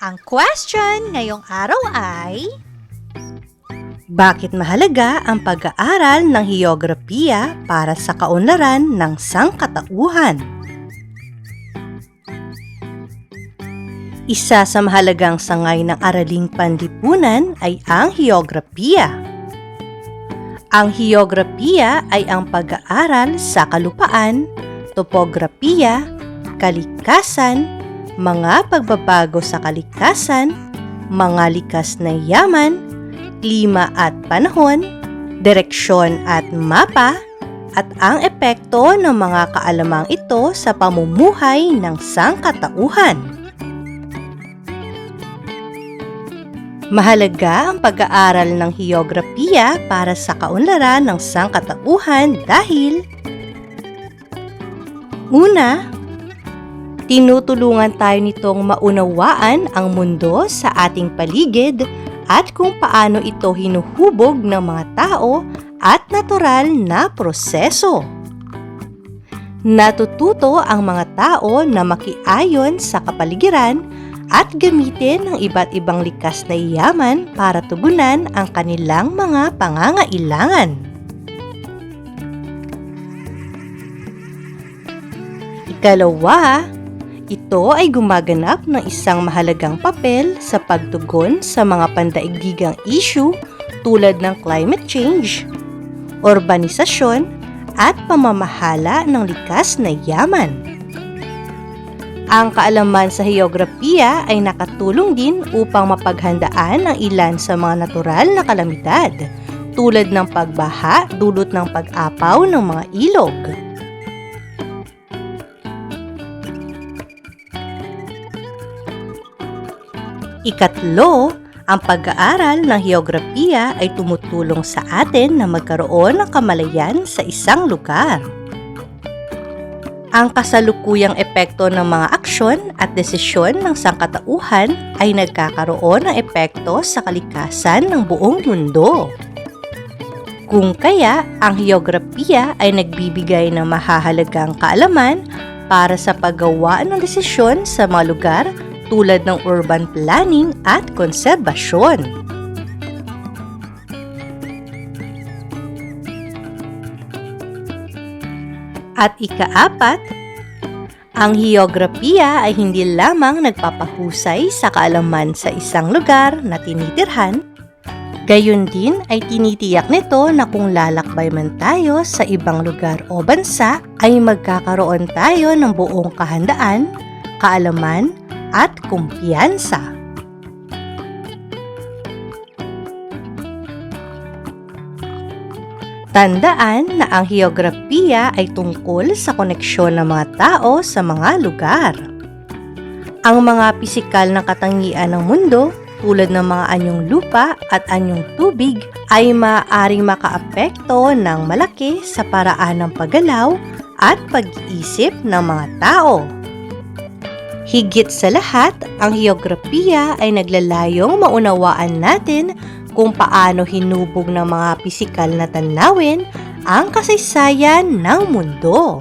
Ang question ngayong araw ay, Bakit mahalaga ang pag-aaral ng heograpiya para sa kaunlaran ng sangkatauhan? Isa sa mahalagang sangay ng araling panlipunan ay ang heograpiya. Ang heograpiya ay ang pag-aaral sa kalupaan, topografiya, kalikasan, mga pagbabago sa kalikasan, mga likas na yaman, klima at panahon, direksyon at mapa, at ang epekto ng mga kaalamang ito sa pamumuhay ng sangkatauhan. Mahalaga ang pag-aaral ng heograpiya para sa kaunlaran ng sangkatauhan dahil Una, tinutulungan tayo nitong maunawaan ang mundo sa ating paligid at kung paano ito hinuhubog ng mga tao at natural na proseso. Natututo ang mga tao na makiayon sa kapaligiran at gamitin ang iba't ibang likas na yaman para tugunan ang kanilang mga pangangailangan. Ikalawa, ito ay gumaganap ng isang mahalagang papel sa pagtugon sa mga pandaigdigang issue tulad ng climate change, urbanisasyon, at pamamahala ng likas na yaman. Ang kaalaman sa heograpiya ay nakatulong din upang mapaghandaan ang ilan sa mga natural na kalamidad tulad ng pagbaha dulot ng pag-apaw ng mga ilog. Ikatlo, ang pag-aaral ng heograpiya ay tumutulong sa atin na magkaroon ng kamalayan sa isang lugar. Ang kasalukuyang epekto ng mga aksyon at desisyon ng sangkatauhan ay nagkakaroon ng epekto sa kalikasan ng buong mundo. Kung kaya, ang heograpiya ay nagbibigay ng mahahalagang kaalaman para sa paggawa ng desisyon sa mga lugar tulad ng urban planning at konserbasyon. At ikaapat, ang heograpiya ay hindi lamang nagpapahusay sa kaalaman sa isang lugar na tinitirhan, gayon din ay tinitiyak nito na kung lalakbay man tayo sa ibang lugar o bansa ay magkakaroon tayo ng buong kahandaan, kaalaman, at kumpiyansa. Tandaan na ang heograpiya ay tungkol sa koneksyon ng mga tao sa mga lugar. Ang mga pisikal na katangian ng mundo tulad ng mga anyong lupa at anyong tubig ay maaaring makaapekto ng malaki sa paraan ng paggalaw at pag-iisip ng mga tao. Higit sa lahat, ang heograpiya ay naglalayong maunawaan natin kung paano hinubog ng mga pisikal na tanawin ang kasaysayan ng mundo.